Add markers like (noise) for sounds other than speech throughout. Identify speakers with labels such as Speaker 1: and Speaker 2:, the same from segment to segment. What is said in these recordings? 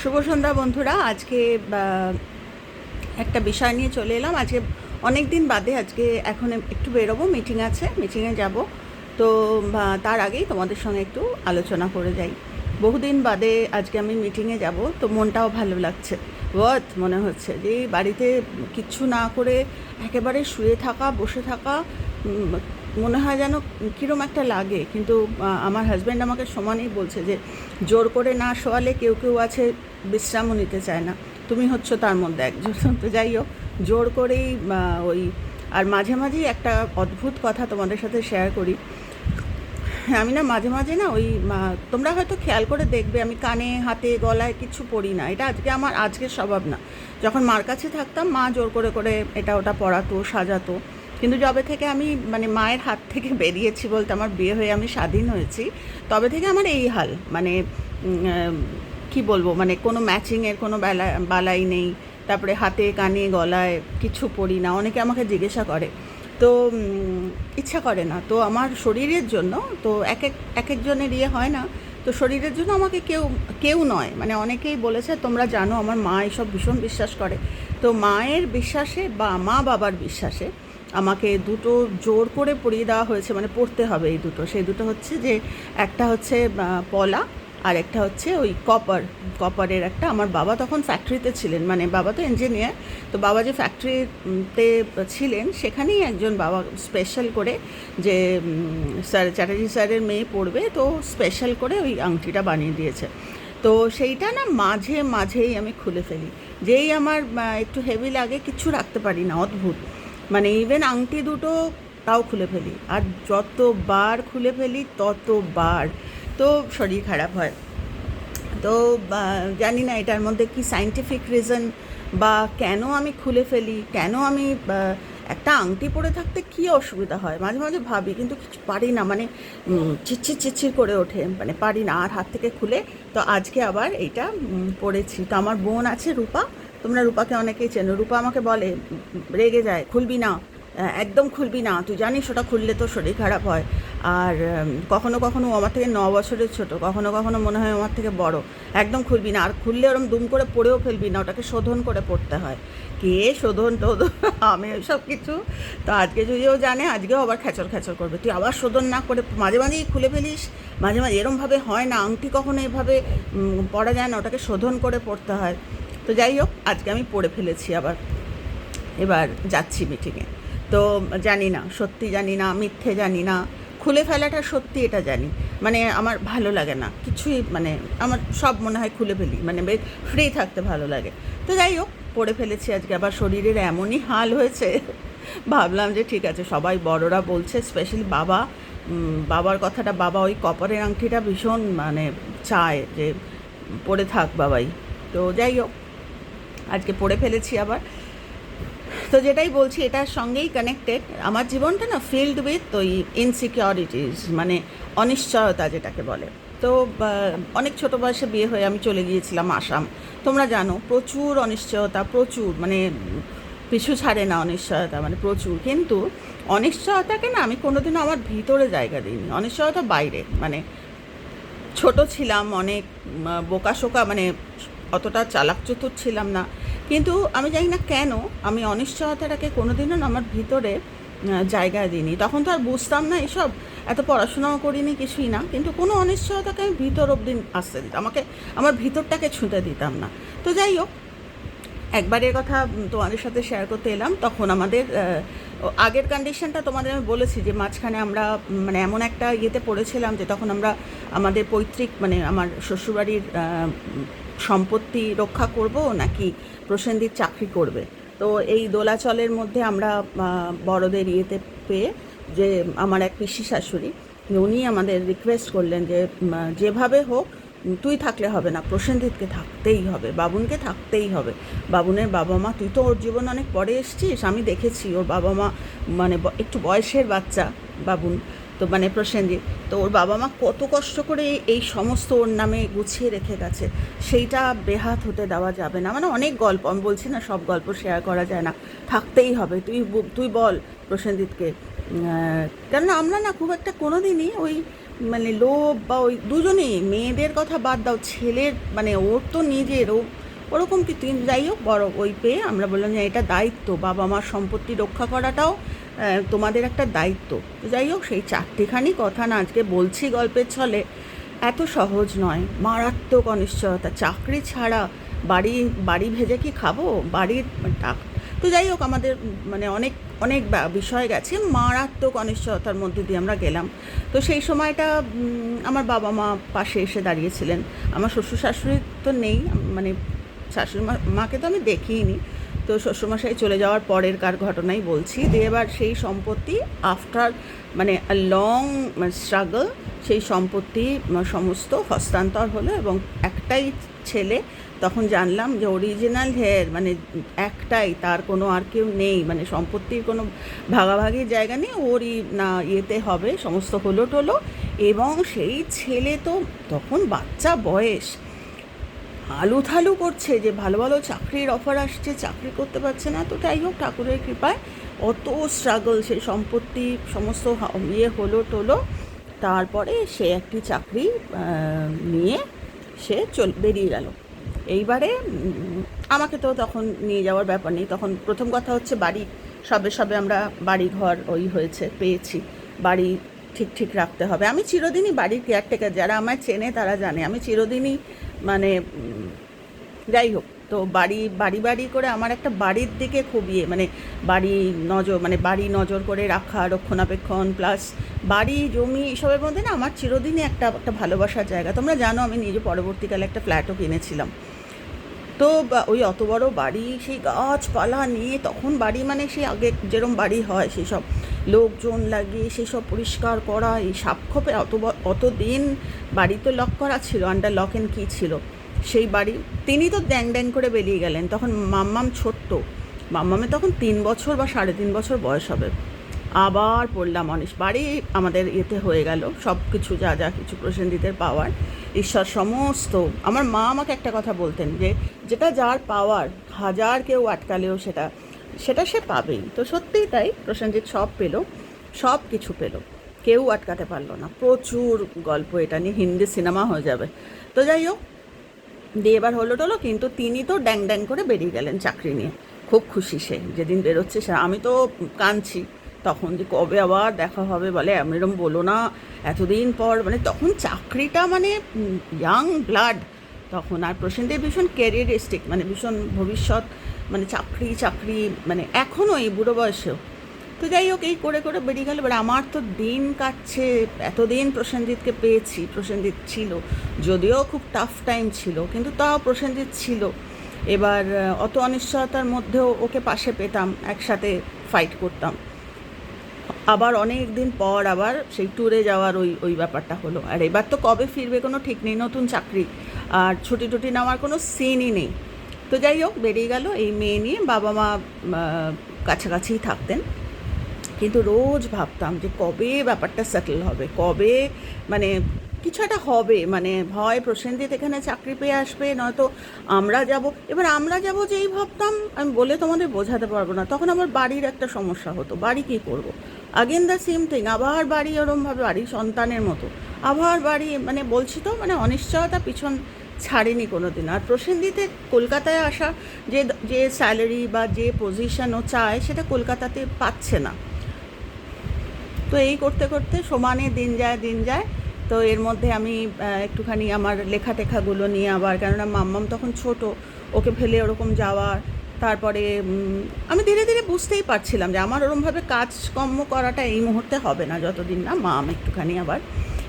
Speaker 1: শুভ সন্ধ্যা বন্ধুরা। আজকে একটা বিষয় নিয়ে চলে এলাম। আজকে অনেক দিন বাদে আজকে এখন একটু বেরোবো মিটিং আছে মিটিংয়ে যাব। তো তার আগেই তোমাদের সঙ্গে একটু আলোচনা করে যাই। বহুদিন বাদে আজকে আমি মিটিংয়ে যাব, তো মনটাও ভালো লাগছে। ওয়াত মনে হচ্ছে যে বাড়িতে কিচ্ছু না করে একেবারে শুয়ে থাকা, বসে থাকা মনে হয় যেন কীরম একটা লাগে। কিন্তু আমার হাজব্যান্ড আমাকে সমানেই বলছে যে, জোর করে না শোয়ালে কেউ কেউ আছে, বিশ্রামও নিতে চায় না। তুমি হচ্ছ তার মধ্যে একজন। (laughs) তো যাই হোক, জোর করেই ওই, আর মাঝে মাঝেই একটা অদ্ভুত কথা তোমাদের সাথে শেয়ার করি। আমি না মাঝে মাঝে না ওই তোমরা হয়তো খেয়াল করে দেখবে, আমি কানে, হাতে, গলায় কিছু পড়ি না। এটা আজকে আমার, আজকের স্বভাব না। যখন মার কাছে থাকতাম, মা জোর করে করে এটা ওটা পড়াতো, সাজাতো। কিন্তু যবে থেকে আমি মানে মায়ের হাত থেকে (laughs) বেরিয়েছি বলতে আমার বিয়ে হয়ে আমি স্বাধীন হয়েছি, তবে থেকে আমার এই হাল মানে কি বলব মানে কোনো ম্যাচিংয়ের কোনো বেলা, বালাই নেই, তারপরে হাতে, কানে, গলায় কিছু পড়ি না, অনেকে আমাকে জিজ্ঞাসা করে। তো ইচ্ছা করে না, তো আমার শরীরের জন্য, তো এক এক এক একজনের ইয়ে হয় না, তো শরীরের জন্য আমাকে কেউ কেউ নয় মানে অনেকেই বলেছে, তোমরা জানো, আমার মা এসব ভীষণ বিশ্বাস করে। তো মায়ের বিশ্বাসে বা মা বাবার বিশ্বাসে আমাকে দুটো জোর করে পরিয়ে দেওয়া হয়েছে মানে পড়তে হবে এই দুটো। সেই দুটো হচ্ছে যে, একটা হচ্ছে পলা আর একটা হচ্ছে ওই কপার কপারের একটা। আমার বাবা তখন ফ্যাক্টরিতে ছিলেন মানে বাবা তো ইঞ্জিনিয়ার তো বাবা যে ফ্যাক্টরিতে ছিলেন, সেখানেই একজন বাবা স্পেশাল করে যে স্যার, চ্যাটার্জি স্যারের মেয়ে পড়বে, তো স্পেশাল করে ওই আংটিটা বানিয়ে দিয়েছে। তো সেইটা না মাঝে, মাঝেই আমি খুলে ফেলি। যেই আমার একটু হেভি লাগে, কিছু রাখতে পারি না, অদ্ভুত। মানে ইভেন আংটি দুটো তাও খুলে ফেলি। আর যতবার খুলে ফেলি ততবার। তো শরীর খারাপ হয়। তো জানি না এটার মধ্যে কি সাইন্টিফিক রিজন বা কেন আমি খুলে ফেলি কেন আমি একটা আংটি পরে থাকতে কি অসুবিধা হয়? মাঝে মাঝে ভাবি কিন্তু কিছু পারি না। মানে চিচ্ছির চিচ্ছির করে ওঠে। মানে পারি না। আর হাত থেকে খুলে তো আজকে আবার এইটা উম, পরেছি। তো আমার বোন আছে রূপা। তোমরা রূপাকে অনেকেই চেনো। রূপা আমাকে বলে, রেগে যায়, খুলবি না। একদম খুলবি না। তুই জানিস, ওটা খুললে তো শরীর খারাপ হয়। আর কখনো কখনো আমার থেকে ন বছরের ছোট, কখনো কখনো মনে হয় আমার থেকে বড়। একদম খুলবি না। আর খুললে ওরম দুম করে পড়েও ফেলবি না, ওটাকে শোধন করে পড়তে হয়। কে শোধন টোধন? (laughs) আমি সব কিছু? তো আজকে যদিও জানে, আজকেও আবার খেচর খেচর করবে। তুই আবার শোধন না করে মাঝে মাঝেই খুলে ফেলিস। মাঝে মাঝে এরমভাবে হয় না। আংটি কখনো এভাবে পড়া যায় না, ওটাকে শোধন করে পড়তে হয়। তো যাই হোক, আজকে আমি পড়ে ফেলেছি আবার। এবার যাচ্ছি মিটিংয়ে তো জানি না, সত্যি জানি না, মিথ্যে জানি না, খুলে ফেলাটা সত্যি এটা জানি। মানে আমার ভালো লাগে না, কিছুই মানে আমার সব মনে হয় খুলে ফেলি মানে বেশ ফ্রি থাকতে ভালো লাগে। তো যাই হোক, পড়ে ফেলেছি আজকে, আবার শরীরের এমনই হাল হয়েছে। ভাবলাম যে ঠিক আছে, সবাই বড়রা বলছে স্পেশালি বাবা বাবার কথাটা, বাবা ওই কপারের আংটিটা ভীষণ মানে চায় যে পড়ে থাক বাবাই। তো যাই হোক আজকে পড়ে ফেলেছি আবার। তো যেটাই বলছি, এটার সঙ্গেই কানেক্টেড আমার জীবনটা না ফিল্ড উইথ ওই ইনসিকিউরিটিস মানে অনিশ্চয়তা যেটাকে বলে। তো অনেক ছোটো বয়সে বিয়ে হয়ে আমি চলে গিয়েছিলাম আসাম। তোমরা জানো, প্রচুর অনিশ্চয়তা, প্রচুর মানে পিছু ছাড়ে না অনিশ্চয়তা মানে প্রচুর। কিন্তু অনিশ্চয়তাকে না আমি কোনোদিনও আমার ভিতরে জায়গা দিইনি। অনিশ্চয়তা বাইরে মানে ছোট ছিলাম, অনেক বোকা শোকা মানে অতটা চালাক চতুর ছিলাম না। কিন্তু আমি জানি না কেন, আমি অনিশ্চয়তাটাকে কোনোদিনও আমার ভিতরে জায়গা দিইনি। তখন তো আর বুঝতাম না এসব। এত পড়াশোনাও করিনি, কিছুই না। কিন্তু কোনো অনিশ্চয়তাকে আমি ভিতর অবধি আসতে দিতাম। আমাকে, আমার ভিতরটাকে ছুঁতে দিতাম না। তো যাই হোক, একবারের কথা তোমাদের সাথে শেয়ার করতে এলাম। তখন আমাদের আগের কন্ডিশনটা তোমাদের আমি বলেছি যে, মাঝখানে আমরা মানে এমন একটা ইয়েতে পড়েছিলাম যে, তখন আমরা আমাদের পৈতৃক মানে আমার শ্বশুরবাড়ির সম্পত্তি রক্ষা করব নাকি প্রসেনজিৎ চাকরি করবে? তো এই দোলাচলের মধ্যে আমরা বড়দের ইয়েতে পেয়ে যে আমার এক পিসি শাশুড়ি, উনি আমাদের রিকোয়েস্ট করলেন যে যেভাবে হোক, তুই থাকলে হবে না, প্রসেনজিৎকে থাকতেই হবে, বাবুনকে থাকতেই হবে। বাবুনের বাবা মা তুই তো ওর জীবন অনেক পরে এসছিস, আমি দেখেছি ওর বাবা মা মানে একটু বয়সের বাচ্চা বাবুন। তো মানে প্রসেনজিৎ, তো ওর বাবা মা কত কষ্ট করে এই সমস্ত ওর নামে গুছিয়ে রেখে গেছে। সেইটা বেহাত হতে দেওয়া যাবে না। মানে অনেক গল্প, আমি বলছি না সব গল্প শেয়ার করা যায় না। থাকতেই হবে। তুই তুই বল প্রসেনজিৎকে। কেননা আমরা না খুব একটা কোনো দিনই ওই মানে লোভ বা ওই দুজনেই মেয়েদের কথা বাদ দাও, ছেলের মানে ওর তো নিজের, ও ওরকম কি যাই হোক, বড় ওই পেয়ে আমরা বললাম যে এটা দায়িত্ব। বাবা মার সম্পত্তি রক্ষা করাটাও তোমাদের একটা দায়িত্ব। যাই হোক, সেই চারটেখানি কথা না আজকে বলছি গল্পের ছলে। এত সহজ নয়, মারাত্মক অনিশ্চয়তা। চাকরি ছাড়া বাড়ি বাড়ি ভেজে কি খাব? বাড়ির তো যাই হোক, আমাদের মানে অনেক অনেক বিষয় গেছে। মারাত্মক অনিশ্চয়তার মধ্যে দিয়ে আমরা গেলাম। তো সেই সময়টা আমার বাবা মা পাশে এসে দাঁড়িয়েছিলেন। আমার শ্বশুর শাশুড়ি তো নেই মানে শাশুড়ি মাকে তো আমি দেখিনি। তো শ্বশুরমশাই চলে যাওয়ার পরের কার ঘটনাই বলছি। দিয়ে এবার সেই সম্পত্তি আফটার মানে লং স্ট্রাগল সেই সম্পত্তি সমস্ত হস্তান্তর হলো এবং একটাই ছেলে, তখন জানলাম যে অরিজিনাল হেয়ার মানে একটাই, তার কোনো আর কেউ নেই মানে সম্পত্তির কোনো ভাগাভাগির জায়গা নেই, ওরই না ইয়েতে হবে, সমস্ত হলো টলো এবং সেই ছেলে তো তখন বাচ্চা বয়স। আলু থালু করছে যে ভালো ভালো চাকরির অফার আসছে, চাকরি করতে পারছে না, তো যাই হোক ঠাকুরের কৃপায় অত স্ট্রাগল সে সম্পত্তি সমস্ত ইয়ে হলো টলো। তারপরে সে একটি চাকরি নিয়ে সে চল, বেরিয়ে গেল। এইবারে আমাকে তো তখন নিয়ে যাওয়ার ব্যাপার নেই। তখন প্রথম কথা হচ্ছে বাড়ি, সবে সবে আমরা বাড়ি ঘর ওই হয়েছে, পেয়েছি। বাড়ি ঠিক ঠিক রাখতে হবে। আমি চিরদিনই বাড়ির কেয়ারটেকার যারা আমায় চেনে তারা জানে। আমি চিরদিনই মানে যাই হোক তো বাড়ি বাড়ি বাড়ি করে আমার একটা বাড়ির দিকে খুব ইয়ে মানে বাড়ি নজর মানে বাড়ি নজর করে রাখা, রক্ষণাবেক্ষণ প্লাস বাড়ি, জমি এসবের মধ্যে না আমার চিরদিনই একটা একটা ভালোবাসার জায়গা। তোমরা জানো আমি নিজে পরবর্তীকালে একটা ফ্ল্যাটও কিনেছিলাম। তো ওই অত বড় বাড়ি, সেই গাছপালা নিয়ে তখন বাড়ি মানে সেই আগে যেরম বাড়ি হয় সেই সব লোকজন লাগিয়ে সেই সব পরিষ্কার করা, এই সাপখোপে অত অত দিন বাড়ি তো লক করা ছিল আন্ডার লক অ্যান্ড কী ছিল। সেই বাড়ি। তিনি তো ড্যাং ড্যাং করে বেরিয়ে গেলেন। তখন মাম্মাম ছোট্ট। মাম্মামে তখন তিন বছর বা সাড়ে তিন বছর বয়স হবে। আবার পড়লাম অনিশ। বাড়ি আমাদের ইয়েতে হয়ে গেল। সব কিছু যা যা কিছু প্রসেনজিতের পাওয়ার, ঈশ্বর সমস্ত। আমার মা আমাকে একটা কথা বলতেন যে, যেটা যার পাওয়ার, হাজার কেউ আটকালেও সেটা সেটা সে পাবেই। তো সত্যিই তাই, প্রসেনজিৎ সব পেল সব কিছু পেল। কেউ আটকাতে পারল না। প্রচুর গল্প এটা নিয়ে। হিন্দি সিনেমা হয়ে যাবে। তো যাই হোক দিয়ে এবার হলো টলো, কিন্তু তিনি তো ড্যাং ড্যাং করে বেরিয়ে গেলেন চাকরি নিয়ে। খুব খুশি সে, যেদিন বেরোচ্ছে সে। আমি তো কাঁদছি, তখন যে কবে আবার দেখা হবে বলে আমি এরম বলো না, এতদিন পর মানে তখন চাকরিটা মানে ইয়াং ব্লাড তখন আর প্রসেনদের ভীষণ ক্যারিয়ারিস্টিক মানে ভীষণ ভবিষ্যৎ মানে চাকরি চাকরি মানে এখনও এই বুড়ো বয়সেও। তো যাই হোক, এই করে করে বেরিয়ে গেল। এবার আমার তো দিন কাটছে, এতদিন প্রসেনজিৎকে পেয়েছি, প্রসেনজিৎ ছিল। যদিও খুব টাফ টাইম ছিল, কিন্তু তাও প্রসেনজিৎ ছিল। এবার অত অনিশ্চয়তার মধ্যেও ওকে পাশে পেতাম, একসাথে ফাইট করতাম। আবার অনেক দিন পর আবার সেই ট্যুরে যাওয়ার ওই ওই ব্যাপারটা হলো। আর এবার তো কবে ফিরবে কোনো ঠিক নেই, নতুন চাকরি। আর ছুটি টুটি নেওয়ার কোনো সিনই নেই। তো যাই হোক, বেরিয়ে গেল। এই মেয়ে নিয়ে বাবা মা কাছাকাছিই থাকতেন। কিন্তু রোজ ভাবতাম যে কবে ব্যাপারটা সেটেল হবে, কবে মানে কিছু একটা হবে মানে ভয় প্রসেনজিৎ এখানে চাকরি পেয়ে আসবে, নয়তো আমরা যাব। এবার আমরা যাব যেই ভাবতাম, আমি বলে তোমাদের বোঝাতে পারব না। তখন আমার বাড়ির একটা সমস্যা হতো, বাড়ি কী করব। আগেন দ্য সেম থিং আবার বাড়ি ওরমভাবে বাড়ি সন্তানের মতো। আবার বাড়ি মানে বলছি তো মানে অনিশ্চয়তা পিছন ছাড়েনি কোনো দিন আর প্রসেনজিতে কলকাতায় আসা, যে যে স্যালারি বা যে পজিশন ও চায়, সেটা কলকাতাতে পাচ্ছে না। তো এই করতে করতে সমানে দিন যায় দিন যায়। তো এর মধ্যে আমি একটুখানি আমার লেখা টেখাগুলো নিয়ে আবার, কেননা মাম্মাম তখন ছোট, ওকে ফেলে ওরকম যাওয়ার, তারপরে আমি ধীরে ধীরে বুঝতেই পারছিলাম যে আমার ওরমভাবে কাজকর্ম করাটা এই মুহূর্তে হবে না, যতদিন না মাম একটুখানি আবার।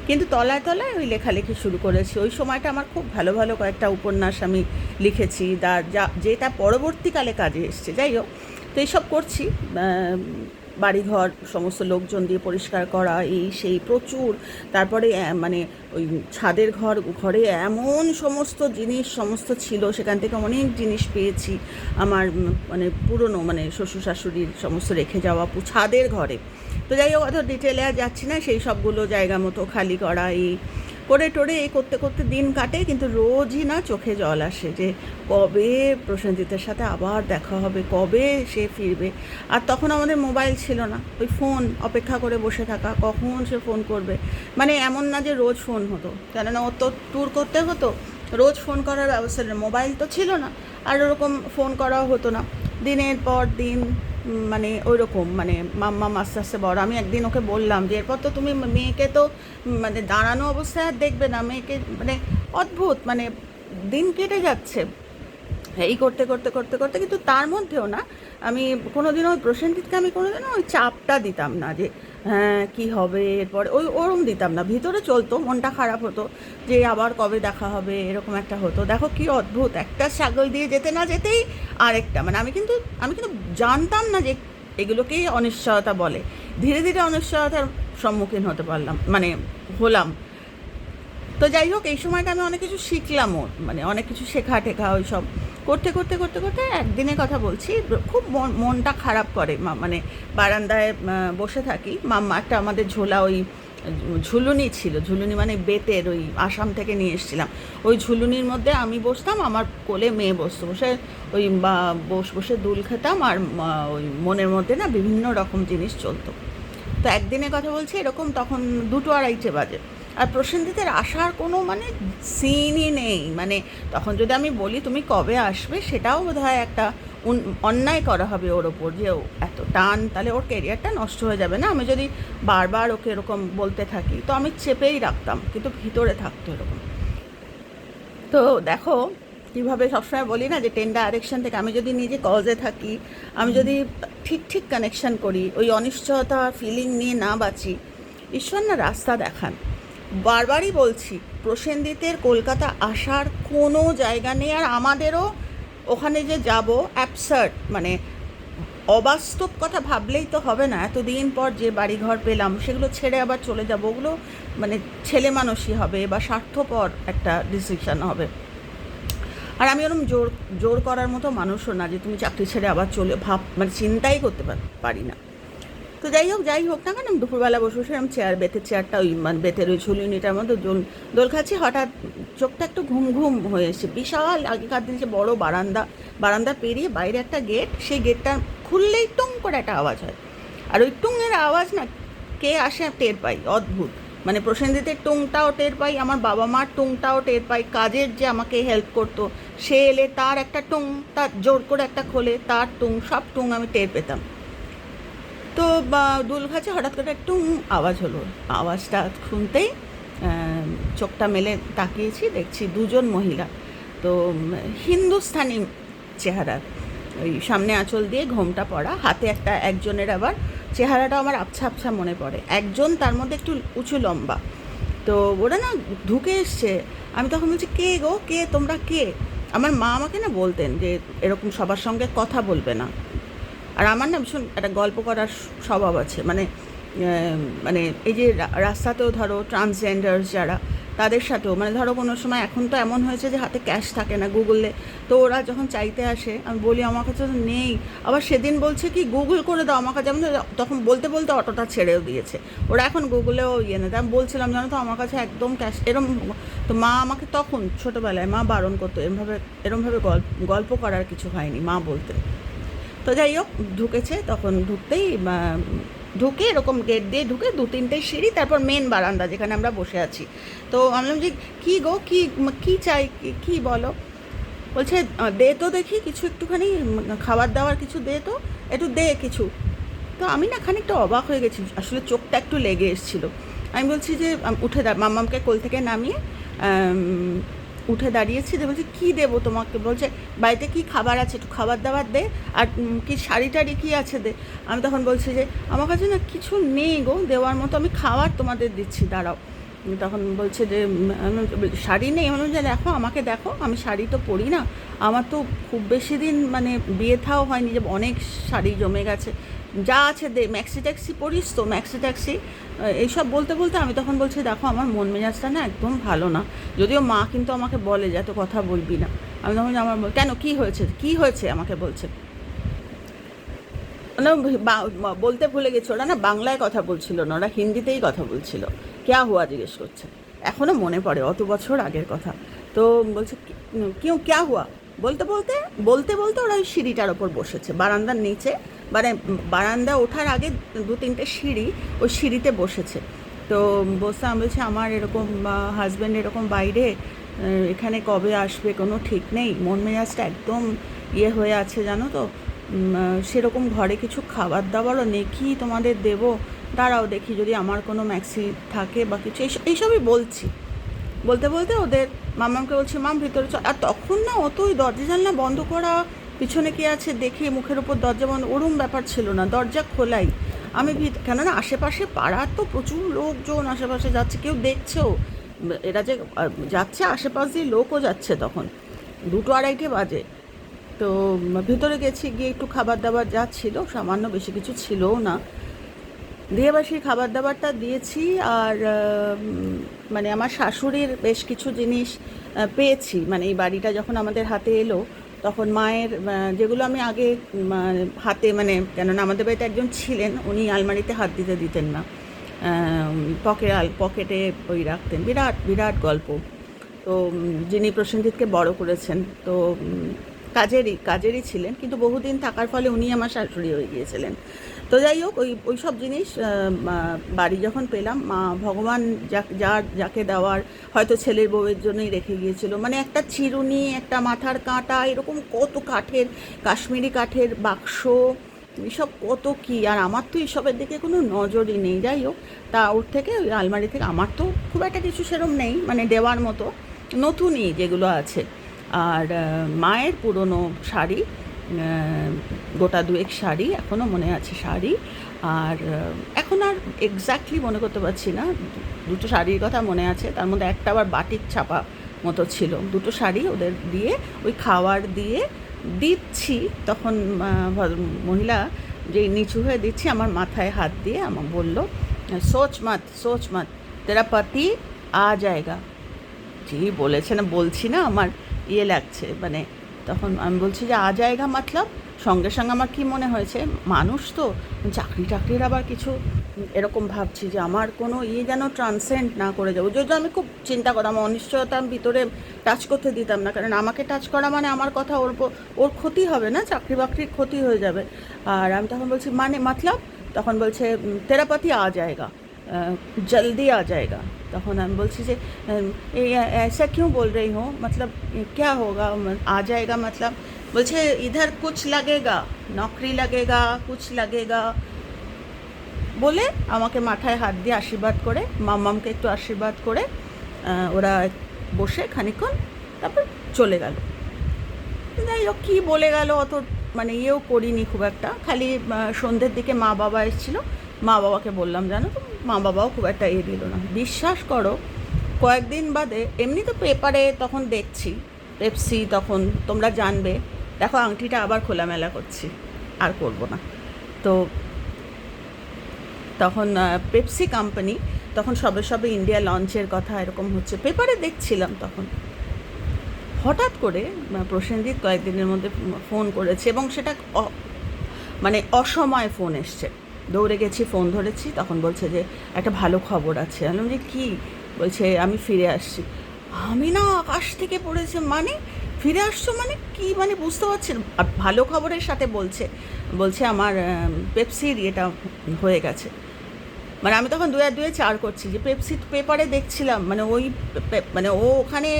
Speaker 1: কিন্তু তলায় তলায় ওই লেখালেখি শুরু করেছি। ওই সময়টা আমার খুব ভালো ভালো কয়েকটা উপন্যাস আমি লিখেছি, যা যেটা পরবর্তীকালে কাজে এসছে। যাই হোক, তো এইসব করছি বাড়িঘর, সমস্ত লোকজন দিয়ে পরিষ্কার করা, এই সেই প্রচুর। তারপরে মানে ওই ছাদের ঘর, ঘরে এমন সমস্ত জিনিস, সমস্ত ছিল, সেখান থেকে অনেক জিনিস পেয়েছি আমার মানে পুরনো মানে শ্বশুর শাশুড়ির সমস্ত রেখে যাওয়া ছাদের ঘরে। তো যাই হোক, অত ডিটেলে যাচ্ছি না, সেই সবগুলো জায়গা মতো খালি করা, এই করে টোরে এই করতে করতে দিন কাটে, কিন্তু রোজই না চোখে জল আসে যে কবে প্রসেনজিতের সাথে আবার দেখা হবে, কবে সে ফিরবে। আর তখন আমাদের মোবাইল ছিল না, ওই ফোন অপেক্ষা করে বসে থাকা, কখন সে ফোন করবে? মানে এমন না যে রোজ ফোন হতো, কেননা ওর তো ট্যুর করতে হতো, রোজ ফোন করার ব্যবস্থা মোবাইল তো ছিল না, আর ওরকম ফোন করাও হতো না। দিনের পর দিন মানে ওই রকম মানে মাম্মা আস্তে আস্তে বড়। আমি একদিন ওকে বললাম যে, এরপর তো তুমি মেয়েকে তো মানে দাঁড়ানো অবস্থায় আর দেখবে না, মেয়েকে মানে অদ্ভুত মানে দিন কেটে যাচ্ছে। এই করতে করতে করতে করতে, কিন্তু তার মধ্যেও না, আমি কোনোদিনও ওই প্রসেনজিৎকে আমি কোনোদিনও ওই চাপটা দিতাম না যে হ্যাঁ কি হবে? এরপরে ওই ওরম দিতাম না। ভিতরে চলতো, মনটা খারাপ হতো যে আবার কবে দেখা হবে? এরকম একটা হতো। দেখো কি অদ্ভুত। একটা ছাগল দিয়ে যেতে না যেতেই আরেকটা। মানে আমি কিন্তু আমি কিন্তু জানতাম না যে এগুলোকেই অনিশ্চয়তা বলে। ধীরে ধীরে অনিশ্চয়তার সম্মুখীন হতে পারলাম মানে হলাম। তো যাই হোক, এই সময়টা আমি অনেক কিছু শিখলামও মানে অনেক কিছু শেখা টেখা ওই সব করতে করতে করতে করতে একদিনের কথা বলছি, খুব মন, মনটা খারাপ করে মানে বারান্দায় বসে থাকি। মাম্মা একটা আমাদের ঝোলা ওই ঝুলুনি ছিল, ঝুলুনি মানে বেতের ওই আসাম থেকে নিয়ে এসেছিলাম। ওই ঝুলুনির মধ্যে আমি বসতাম, আমার কোলে মেয়ে বসতো। বসে ওই বস, বসে দুল খেতাম আর ওই মনের মধ্যে না বিভিন্ন রকম জিনিস চলতো। তো একদিনের কথা বলছি, এরকম তখন দুটো আড়াইটে বাজে। আর প্রসেনজিতের আসার কোনো মানে সিনই নেই। মানে তখন যদি আমি বলি তুমি কবে আসবে? সেটাও বোধ হয় একটা অন্যায় করা হবে ওর ওপর যে ও এত টান তাহলে ওর ক্যারিয়ারটা নষ্ট হয়ে যাবে না? আমি যদি বারবার ওকে এরকম বলতে থাকি তো আমি চেপেই রাখতাম কিন্তু ভিতরে থাকতো এরকম। তো দেখো কীভাবে সবসময় বলি না যে টেন ডাইরেকশন থেকে আমি যদি নিজে কজে থাকি আমি যদি ঠিক ঠিক কানেকশন করি ওই অনিশ্চয়তা ফিলিং নিয়ে না বাঁচি ঈশ্বর না রাস্তা দেখান। বারবারই বলছি, প্রসেনজিতের কলকাতা আসার কোনো জায়গা নেই আর আমাদেরও ওখানে যে যাব অ্যাবসার্ট মানে অবাস্তব কথা ভাবলেই তো হবে না। এতদিন পর যে বাড়িঘর পেলাম, সেগুলো ছেড়ে আবার চলে যাব, ওগুলো মানে ছেলে মানুষই হবে বা স্বার্থপর একটা ডিসিশন হবে। আর আমি ওরকম জোর জোর করার মতো মানুষও না যে তুমি চাকরি ছেড়ে আবার চলে, ভাব মানে চিন্তাই করতে পারি না। তো যাই হোক যাই হোক না কেন, আমি দুপুরবেলা বসে বসে আমি চেয়ার বেতের চেয়ারটা ওই মানে বেতের ওই ঝুলিনিটার মধ্যে দোল দোল খাচ্ছি, হঠাৎ চোখটা একটু ঘুম ঘুম হয়ে এসছে। বিশাল আগেকার দিন যে বড় বারান্দা বারান্দা পেরিয়ে বাইরে একটা গেট সেই গেটটা খুললেই টুং করে একটা আওয়াজ হয়। আর ওই টুংয়ের আওয়াজ না, কে আসে টের পাই, অদ্ভুত। মানে প্রসেনজিতের টুংটাও টের পাই, আমার বাবা মার টুংটাও টের পাই, কাজের যে আমাকে হেল্প করতো, সে এলে তার একটা টুং, তার জোর করে একটা খোলে, তার টুং, সব টুং আমি টের পেতাম। তো দুল ঘাচে হঠাৎ করে একটু আওয়াজ হলো। আওয়াজটা শুনতেই চোখটা মেলে তাকিয়েছি, দেখছি দুজন মহিলা। তো, হিন্দুস্থানি চেহারার ওই সামনে আঁচল দিয়ে ঘোমটা পড়া, হাতে একটা একজনের আবার চেহারাটা আমার আবছা আবছা মনে পড়ে। একজন তার মধ্যে একটু উঁচু লম্বা। তো, ওরা না ঢুকে এসছে। আমি তখন বলছি, কে গো? কে? তোমরা কে? আমার মা আমাকে না বলতেন যে, এরকম সবার সঙ্গে কথা বলবে না। আর আমার না ভীষণ একটা গল্প করার স্বভাব আছে। মানে মানে এই যে রাস্তাতেও ধরো ট্রান্সজেন্ডার্স যারা, তাদের সাথেও মানে ধরো কোনো সময় এখন তো এমন হয়েছে যে হাতে ক্যাশ থাকে না গুগলে তো ওরা যখন চাইতে আসে, আমি বলি, আমার কাছে তো নেই। আবার সেদিন বলছে কি গুগল করে দাও আমার কাছে। তখন বলতে বলতে অটোটা ছেড়েও দিয়েছে। ওরা এখন গুগলেও ইয়ে নেই। আমি বলছিলাম, জানো তো, আমার কাছে একদম ক্যাশ এরম তো মা আমাকে তখন ছোটোবেলায়, মা বারণ করতো, এরমভাবে এরমভাবে গল্প গল্প করার কিছু হয়নি, মা বলতেন। তো যাই হোক, ঢুকেছে, তখন ঢুকতেই ঢুকে এরকম গেট দিয়ে ঢুকে দু তিনটে সিঁড়ি, তারপর মেন বারান্দা যেখানে আমরা বসে আছি। তো আমি যে, কী গো, কী কী চাই, কী বলো? বলছে দে তো দেখি, কিছু একটুখানি খাবার দাবার কিছু দে তো, একটু দে কিছু। তো আমি না খানিকটা অবাক হয়ে গেছি, আসলে চোখটা একটু লেগে এসেছিল। আমি বলছি যে, উঠে দা মাম্মামকে কোল থেকে নামিয়ে উঠে দাঁড়িয়েছি দিয়ে বলছি কী দেবো তোমাকে? বলছে বাড়িতে কি খাবার আছে? একটু খাবার দাবার দে আর কি শাড়ি টাড়ি কী আছে দে? আমি তখন বলছি যে আমার কাছে না কিছু নেই গো দেওয়ার মতো আমি খাবার তোমাদের দিচ্ছি দাঁড়াও। তখন বলছে যে শাড়ি নেই? আমি বলছি, দেখো আমাকে দেখো আমি শাড়ি তো পরি না। আমার তো খুব বেশি দিন মানে বিয়ে থাও হয়নি যে অনেক শাড়ি জমে গেছে। যা আছে দে ম্যাক্সি ট্যাক্সি পড়িস তো ম্যাক্সি ট্যাক্সি এইসব বলতে বলতে আমি তখন বলছি দেখো আমার মন মেজাজটা না একদম ভালো না। যদিও মা কিন্তু আমাকে বলে যে এত কথা বলবি না। আমি তখন আমার কেন কি হয়েছে? কি হয়েছে? আমাকে বলছে। না, বলতে ভুলে গেছে ওরা না বাংলায় কথা বলছিল না ওরা হিন্দিতেই কথা বলছিল। ক্যা হুয়া জিজ্ঞেস করছে? এখনও মনে পড়ে অত বছর আগের কথা। তো বলছে কেউ ক্যা হুয়া? বলতে বলতে বলতে বলতে ওরা ওই সিঁড়িটার ওপর বসেছে। বারান্দার নিচে মানে বারান্দা ওঠার আগে দু তিনটে সিঁড়ি ওই সিঁড়িতে বসেছে। তো বসে আমি বলছি, আমার এরকম হাজব্যান্ড এরকম বাইরে এখানে কবে আসবে? কোনো ঠিক নেই। মন মেজাজটা একদম ইয়ে হয়ে আছে, জানো তো? সেরকম ঘরে কিছু খাবার দাবারও নেই। কি তোমাদের দেবো? দাঁড়াও দেখি, যদি আমার কোনো ম্যাক্সি থাকে বা কিছু। এইসব এইসবই বলছি। বলতে বলতে ওদের মামামকে বলছি, মাম, ভিতরে চল আর তখন না অত ওই দরজা জানলা বন্ধ করা, পিছনে কে আছে দেখে মুখের উপর দরজা বন্ধ, ওরম ব্যাপার ছিল না, দরজা খোলাই। আমি ভিত কেননা আশেপাশে পাড়ার তো প্রচুর লোকজন আশেপাশে যাচ্ছে, কেউ দেখছেও। এরা যে যাচ্ছে আশেপাশ দিয়ে লোকও যাচ্ছে তখন। দুটো আড়াইটে বাজে। তো ভিতরে গেছি, গিয়ে একটু খাবার দাবার যা ছিল, সামান্য বেশি কিছু ছিলও না। দিয়ে এবার সেই খাবার দাবারটা দিয়েছি আর মানে আমার শাশুড়ির বেশ কিছু জিনিস পেয়েছি। মানে এই বাড়িটা যখন আমাদের হাতে এলো, তখন মায়ের যেগুলো আমি আগে হাতে মানে কেননা আমাদের বাড়িতে একজন ছিলেন, উনি আলমারিতে হাত দিতে দিতেন না। পকেট আল, পকেটে ওই রাখতেন। বিরাট বিরাট গল্প। তো যিনি প্রসেনজিৎকে বড় করেছেন, তো কাজেরই কাজেরই ছিলেন। কিন্তু বহুদিন থাকার ফলে উনি আমার শাশুড়ি হয়ে গিয়েছিলেন। তো যাই হোক, ওই ওই সব জিনিস বাড়ি যখন পেলাম, মা ভগবান যা যার যাকে দেওয়ার হয়তো ছেলের বউয়ের জন্যই রেখে গিয়েছিল। মানে একটা চিরুনি, একটা মাথার কাঁটা, এরকম কত কাঠের, কাশ্মীরি কাঠের বাক্স, এসব কত কি? আর আমার তো এইসবের দিকে কোনো নজরই নেই। যাই হোক, তা ওর থেকে, ওই আলমারি থেকে, আমার তো খুব একটা কিছু সেরম নেই মানে দেওয়ার মতো। নতুনই যেগুলো আছে। আর মায়ের পুরনো শাড়ি গোটা দুয়েক শাড়ি এখনও মনে আছে শাড়ি। আর এখন আর এক্স্যাক্টলি মনে করতে পারছি না। দুটো শাড়ির কথা মনে আছে, তার মধ্যে একটা আবার বাটিক ছাপা মতো ছিল। দুটো শাড়ি ওদের দিয়ে, ওই খাওয়ার দিয়ে দিচ্ছি। তখন মহিলা যে নিচু হয়ে দিচ্ছি, আমার মাথায় হাত দিয়ে আমার বলল, সোচ মত সোচ মত, তেরা পাতি আ জায়গা। জি, বলেছে না, বলছি না, আমার ইয়ে লাগছে মানে তখন আমি বলছি যে, আ জায়গা মতলব? সঙ্গে সঙ্গে আমার কি মনে হয়েছে, মানুষ তো চাকরি টাকরির আবার কিছু এরকম ভাবছি যে, আমার কোনো ইয়ে যেন ট্রান্সেন্ড না করে যাব যদি আমি খুব চিন্তা করতাম অনিশ্চয়তার ভিতরে টাচ করতে দিতাম না, কারণ আমাকে টাচ করা মানে আমার কথা ওর ওর ক্ষতি হবে না, চাকরি বাকরির ক্ষতি হয়ে যাবে। আর আমি তখন বলছি মানে মতলব? তখন বলছে তেরাপাতি আ জায়গা জলদি আ জায়গা। তখন আমি বলছি যে এসা কেউ বল রই হো মতলব क्या হোগা आ जाएगा বলছে ইধার কুছ লাগেগা নকরি লাগেগা কুছ লাগেগা বলে আমাকে মাথায় হাত দিয়ে আশীর্বাদ করে মাম্মামকে একটু আশীর্বাদ করে ওরা বসে খানিক্ষণ তারপর চলে গেল। যাই হোক, কী বলে গেল অত মানে ইয়েও করিনি খুব একটা। খালি সন্ধ্যের দিকে মা বাবা এসেছিল। মা বাবাকে বললাম, জানো তো মা বাবাও খুব একটা ইয়ে দিল না। বিশ্বাস করো, কয়েকদিন বাদে, এমনি তো পেপারে তখন দেখছি, পেপসি তখন তোমরা জানবে, দেখো আংটিটা আবার খোলামেলা করছি, আর করব না। তো তখন পেপসি কোম্পানি তখন সবে সবে ইন্ডিয়া লঞ্চের কথা এরকম হচ্ছে, পেপারে দেখছিলাম তখন। হঠাৎ করে প্রসেনজিৎ কয়েকদিনের মধ্যে ফোন করেছে এবং সেটা মানে অসময় ফোন এসছে। দৌড়ে গেছি ফোন ধরেছি, তখন বলছে যে একটা ভালো খবর আছে। আমি যে কী? বলছে, আমি ফিরে আসছি। আমি না আকাশ থেকে পড়েছে মানে ফিরে আসছো মানে কি? মানে বুঝতে পারছেন? আর ভালো খবরের সাথে বলছে বলছে আমার পেপসির ইয়েটা হয়ে গেছে। মানে আমি তখন দুয়ে দুয়ে চার করছি যে পেপসি পেপারে দেখছিলাম মানে ওই মানে ও ওখানে,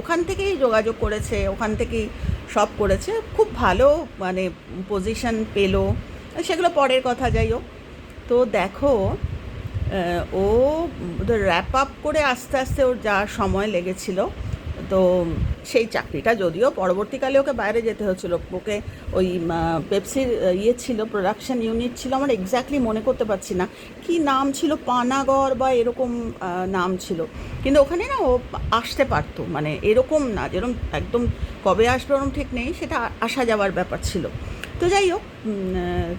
Speaker 1: ওখান থেকেই যোগাযোগ করেছে, ওখান থেকেই সব করেছে। খুব ভালো মানে পজিশন পেল। সেগুলো পরের কথা, যাই হোক। তো দেখো ও র্যাপ আপ করে আস্তে আস্তে ওর যা সময় লেগেছিল, তো সেই চাকরিটা যদিও পরবর্তীকালে ওকে বাইরে যেতে হচ্ছিল ওকে ওই পেপসির ইয়ে ছিল প্রোডাকশন ইউনিট ছিল, আমার এক্স্যাক্টলি মনে করতে পারছি না কি নাম ছিল, পানাগড় বা এরকম নাম ছিল। কিন্তু ওখানে না ও আসতে পারতো মানে এরকম না, যেরকম একদম কবে আসবে ওরকম ঠিক নেই, সেটা আসা যাওয়ার ব্যাপার ছিল। তো যাই হোক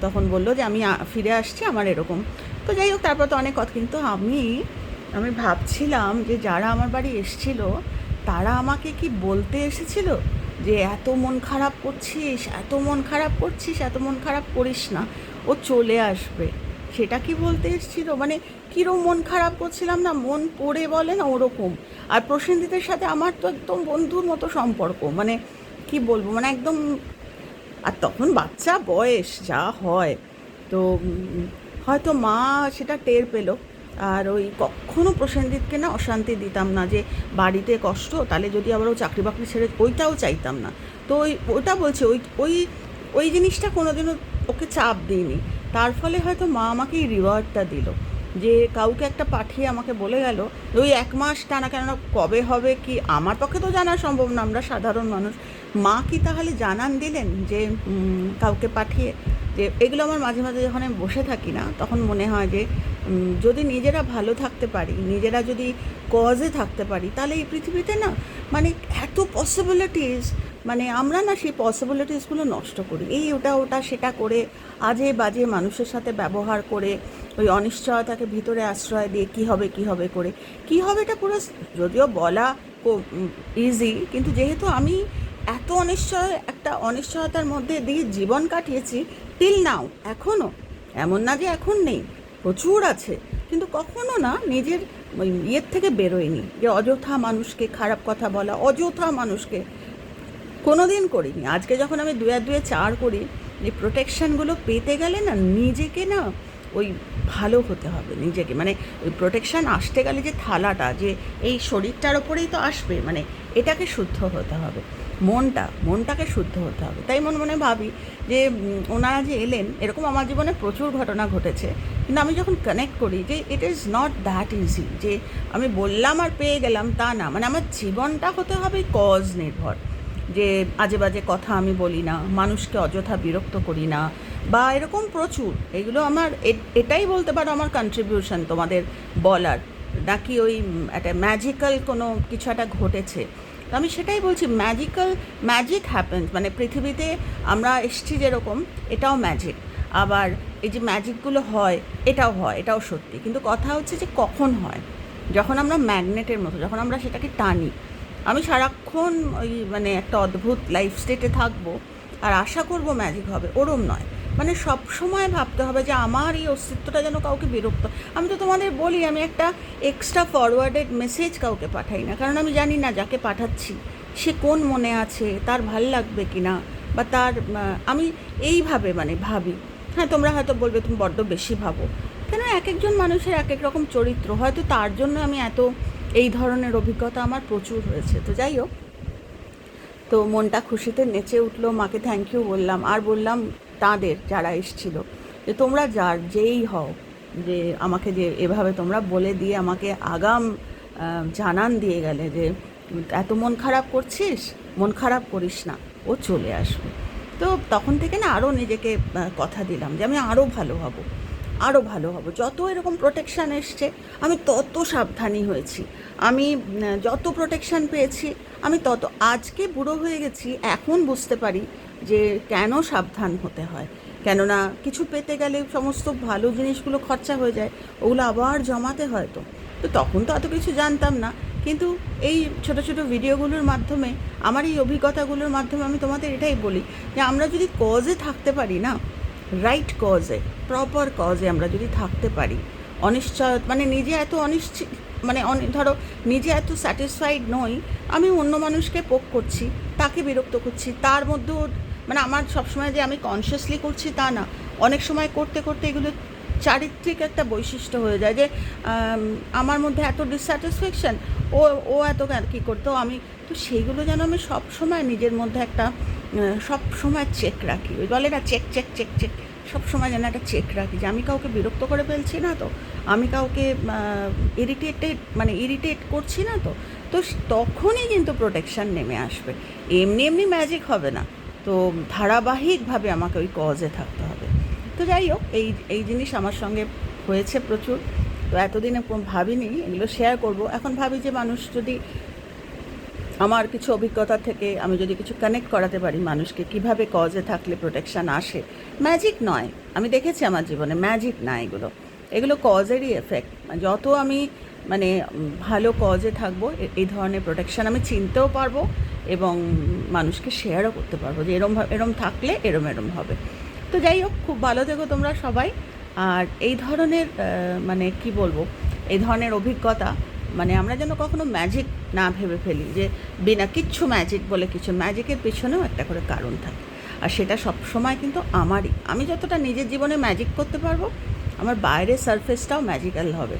Speaker 1: তখন বলল যে আমি ফিরে আসছি, আমার এরকম। তো যাই হোক, তারপর তো অনেক কথা। কিন্তু আমি আমি ভাবছিলাম যে যারা আমার বাড়ি এসছিল, তারা আমাকে কি বলতে এসেছিল? যে এত মন খারাপ করছিস, এত মন খারাপ করছিস, এত মন খারাপ করিস না, ও চলে আসবে। সেটা কি বলতে এসেছিল? মানে কীরকম মন খারাপ করছিলাম না, মন পড়ে বলে না ওরকম? আর প্রসেনজিতের সাথে আমার তো একদম বন্ধুর মতো সম্পর্ক। মানে কি বলব? মানে একদম আর তখন বাচ্চা বয়স যা হয়, তো হয়তো মা সেটা টের পেল। আর ওই কখনো প্রসেনজিৎকে না অশান্তি দিতাম না যে বাড়িতে কষ্ট, তাহলে যদি আবার ও চাকরি বাকরি ছেড়ে ওইটাও চাইতাম না। তো ওই, ওটা বলছে, ওই ওই ওই জিনিসটা কোনোদিনও ওকে চাপ দিইনি। তার ফলে হয়তো মা আমাকে এই রিওয়ার্ডটা দিল, যে কাউকে একটা পাঠিয়ে আমাকে বলে গেল, ওই এক মাস টানা কেননা কবে হবে কি আমার পক্ষে তো জানা সম্ভব না, আমরা সাধারণ মানুষ। মা কি তাহলে জানান দিলেন যে কাউকে পাঠিয়ে? যে এগুলো আমার মাঝে মাঝে যখন আমি বসে থাকি না, তখন মনে হয় যে যদি নিজেরা ভালো থাকতে পারি, নিজেরা যদি কজে থাকতে পারি, তাহলে এই পৃথিবীতে না মানে এত পসিবিলিটিস মানে আমরা না সেই পসিবিলিটিসগুলো নষ্ট করি। এই ওটা ওটা সেটা করে আজে বাজে মানুষের সাথে ব্যবহার করে, ওই অনিশ্চয়তাকে ভিতরে আশ্রয় দিয়ে কি হবে কি হবে করে, কি হবে এটা পুরো, যদিও বলা ইজি কিন্তু যেহেতু আমি এত অনিশ্চয়, একটা অনিশ্চয়তার মধ্যে দিয়ে জীবন কাটিয়েছি টিল নাও এখনও এমন না যে এখন নেই, প্রচুর আছে, কিন্তু কখনো না নিজের ইয়ের থেকে বেরোয়নি, যে অযথা মানুষকে খারাপ কথা বলা, অযথা মানুষকে কোনো দিন করিনি। আজকে যখন আমি দুয়ে দুয়ে চার করি, যে প্রোটেকশানগুলো পেতে গেলে না, নিজেকে না ওই ভালো হতে হবে নিজেকে। মানে ওই প্রোটেকশান আসতে গেলে যে থালাটা, যে এই শরীরটার ওপরেই তো আসবে মানে এটাকে শুদ্ধ হতে হবে। মনটা, মনটাকে শুদ্ধ হতে হবে। তাই মনে মনে ভাবি যে ওনারা যে এলেন, এরকম আমার জীবনে প্রচুর ঘটনা ঘটেছে। কিন্তু আমি যখন কানেক্ট করি যে it is not that easy যে আমি বললাম আর পেয়ে গেলাম তা না। মানে আমার জীবনটা হতে হবে কজ নির্ভর। যে আজে বাজে কথা আমি বলি না, মানুষকে অযথা বিরক্ত করি না বা এরকম প্রচুর। এগুলো আমার এটাই বলতে পারো আমার কন্ট্রিবিউশন তোমাদের বলার। নাকি ওই একটা ম্যাজিক্যাল কোনো কিছু একটা ঘটেছে। তো আমি সেটাই বলছি ম্যাজিক্যাল ম্যাজিক হ্যাপেন্স মানে পৃথিবীতে আমরা এসছি যেরকম, এটাও ম্যাজিক আবার এই যে ম্যাজিকগুলো হয়, এটাও হয়, এটাও সত্যি। কিন্তু কথা হচ্ছে যে কখন হয়? যখন আমরা ম্যাগনেটের মতো, যখন আমরা সেটাকে টানি। আমি সারাক্ষণ ওই মানে একটা অদ্ভুত লাইফ স্টেটে থাকব, আর আশা করব ম্যাজিক হবে, ওরম নয়। মানে সব সময় ভাবতে হবে যে আমার এই অস্তিত্বটা যেন কাউকে বিরক্ত আমি তো তোমাদের বলি, আমি একটা এক্সট্রা ফরওয়ার্ডেড মেসেজ কাউকে পাঠাই না। কারণ আমি জানি না যাকে পাঠাচ্ছি, সে কোন মনে আছে, তার ভালো লাগবে কি না বা তার আমি এইভাবে মানে ভাবি। হ্যাঁ তোমরা হয়তো বলবে, তুমি বড্ড বেশি ভাবো। কেন এক একজন মানুষের এক এক রকম চরিত্র। হয়তো তার জন্য আমি এত এই ধরনের অভিজ্ঞতা আমার প্রচুর হয়েছে। তো যাই হোক, তো মনটা খুশিতে নেচে উঠল, মাকে থ্যাংক ইউ বললাম। আর বললাম তাদের যারা এসছিল, যে তোমরা যার যেই হও, যে আমাকে যে এভাবে তোমরা বলে দিয়ে আমাকে আগাম জানান দিয়ে গেলে যে এত মন খারাপ করছিস, মন খারাপ করিস না, ও চলে আসবে। তো তখন থেকে না আরও নিজেকে কথা দিলাম যে আমি আরও ভালো হব আরও ভালো হব। যত এরকম প্রোটেকশান এসছে, আমি তত সাবধানী হয়েছি। আমি যত প্রোটেকশান পেয়েছি, আমি তত, আজকে বুড়ো হয়ে গেছি, এখন বুঝতে পারি যে কেন সাবধান হতে হয়? কেননা কিছু পেতে গেলে সমস্ত ভালো জিনিসগুলো খরচা হয়ে যায়, ওগুলো আবার জমাতে হয় তো। তো তখন তো অত কিছু জানতাম না। কিন্তু এই ছোট ছোট ভিডিওগুলোর মাধ্যমে, আমার এই অভিজ্ঞতাগুলোর মাধ্যমে আমি তোমাদের এটাই বলি যে আমরা যদি কজে থাকতে পারি না রাইট কজে প্রপার কজে আমরা যদি থাকতে পারি অনিশ্চয় মানে নিজে এত অনিশ্চিত মানে ধরো নিজে এত স্যাটিসফাইড নই, আমি অন্য মানুষকে পোক করছি, তাকে বিরক্ত করছি, তার মধ্যেও মানে আমার সবসময় যে আমি কনসিয়াসলি করছি তা না। অনেক সময় করতে করতে এগুলো চারিত্রিক একটা বৈশিষ্ট্য হয়ে যায় যে আমার মধ্যে এত ডিসস্যাটিসফ্যাকশন ও ও এত কী করতো আমি? তো সেইগুলো যেন আমি সব সময় নিজের মধ্যে একটা সব সময় চেক রাখি। ওই বলে না চেক চেক চেক চেক সব সময় যেন একটা চেক রাখি যে, আমি কাউকে বিরক্ত করে ফেলছি না তো? আমি কাউকে ইরিটেটেড মানে ইরিটেট করছি না তো? তো তখনই কিন্তু প্রোটেকশান নেমে আসবে। এমনি এমনি ম্যাজিক হবে না। তো ধারাবাহিকভাবে আমাকে ওই কজে থাকতে হবে। তো যাই হোক, এই এই জিনিস আমার সঙ্গে হয়েছে প্রচুর। তো এতদিনে ভাবিনি, এগুলো শেয়ার করব। এখন ভাবি যে মানুষ যদি আমার কিছু অভিজ্ঞতা থেকে আমি যদি কিছু কানেক্ট করাতে পারি মানুষকে, কীভাবে কজে থাকলে প্রোটেকশান আসে? ম্যাজিক নয়। আমি দেখেছি আমার জীবনে ম্যাজিক না এগুলো। এগুলো কজেরই এফেক্ট যত আমি মানে ভালো কজে থাকব এই ধরনের প্রোটেকশান আমি চিনতেও পারব। এবং মানুষকে শেয়ারও করতে পারব যে এরম এরম থাকলে এরম এরম হবে। তো যাই হোক, খুব ভালো থেকো তোমরা সবাই। আর এই ধরনের মানে কি বলব, এই ধরনের অভিজ্ঞতা মানে আমরা যেন কখনো ম্যাজিক না ভেবে ফেলি যে বিনা কিচ্ছু ম্যাজিক বলে কিছু ম্যাজিকের পেছনেও একটা করে কারণ থাকে। আর সেটা সব সময় কিন্তু আমারই। আমি যতটা নিজের জীবনে ম্যাজিক করতে পারব, আমার বাইরের সারফেসটাও ম্যাজিক্যাল হবে।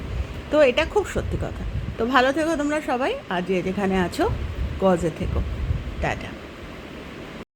Speaker 1: তো এটা খুব সত্যি কথা। তো ভালো থেকো তোমরা সবাই। আর যে যেখানে আছো, গজে থেকো। টাটা